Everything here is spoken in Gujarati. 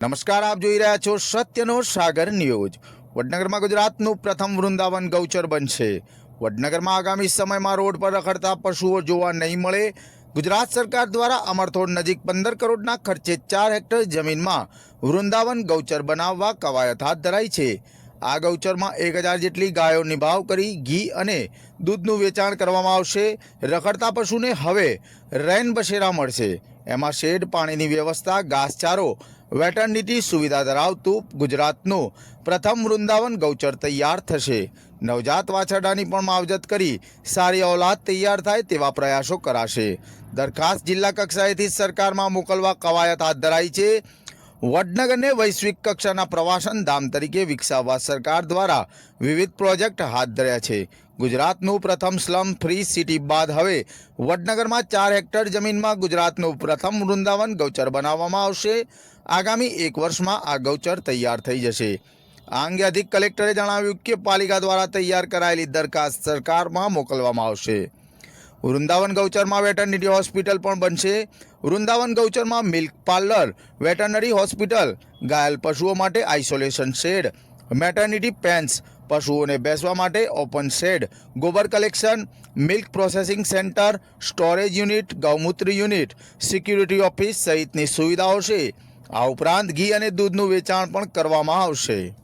નમસ્કાર, આપ જોઈ રહ્યા છો સત્યનો સાગર ન્યૂઝ. વડનગરમાં ગુજરાતનું પ્રથમ વૃંદાવન ગૌચર બનશે. વડનગરમાં આગામી સમયમાં રોડ પર રખડતા પશુઓ જોવા નહીં મળે. ગુજરાત સરકાર દ્વારા અમરથોડ નજીક પંદર કરોડના ખર્ચે ચાર હેક્ટર જમીનમાં વૃંદાવન ગૌચર બનાવવા કવાયત હાથ ધરાઈ છે. આ ગૌચરમાં એક હજાર જેટલી ગાયો નિભાવ કરી, ઘી અને દૂધનું વેચાણ કરવામાં આવશે. રખડતા પશુને હવે રૈન બસેરા મળશે. એમાં શેડ, પાણીની વ્યવસ્થા, ઘાસચારો વેટરનિટી સુવિધા ધરાવતું ગુજરાતનું પ્રથમ વૃંદાવન ગૌચર તૈયાર થશે. નવજાત વાછરડાની પણ માવજત કરી સારી ઓલાદ તૈયાર થાય તેવા પ્રયાસો કરાશે. દરખાસ્ત જિલ્લા કક્ષાએથી સરકારમાં મોકલવા કવાયત હાથ ધરાઈ છે. વડનગરને વૈશ્વિક કક્ષાના પ્રવાસન ધામ તરીકે વિકસાવવા સરકાર દ્વારા વિવિધ પ્રોજેક્ટ હાથ ધર્યા છે. ગુજરાતનું પ્રથમ સ્લમ ફ્રી સિટી બાદ હવે વડનગરમાં ચાર હેક્ટર જમીનમાં ગુજરાતનું પ્રથમ વૃંદાવન ગૌચર બનાવવામાં આવશે. આગામી એક વર્ષમાં આ ગૌચર તૈયાર થઈ જશે. આ અંગે અધિક કલેક્ટરે જણાવ્યું કે પાલિકા દ્વારા તૈયાર કરાયેલી દરખાસ્ત સરકારમાં મોકલવામાં આવશે. વૃંદાવન ગૌચરમાં વેટરનરી હોસ્પિટલ પણ બનશે. વૃંદાવન ગૌચરમાં મિલ્ક પાર્લર, વેટરનરી હોસ્પિટલ, ઘાયલ પશુઓ માટે આઇસોલેશન શેડ મેટર્નિટી પેન્સ, પશુઓને બેસવા માટે ઓપન શેડ, ગોબર collection, milk processing centre, storage unit, ગૌમૂત્ર unit, security office સહિતની સુવિધાઓ છે. આ ઉપરાંત ઘી અને દૂધનું વેચાણ પણ કરવામાં આવશે.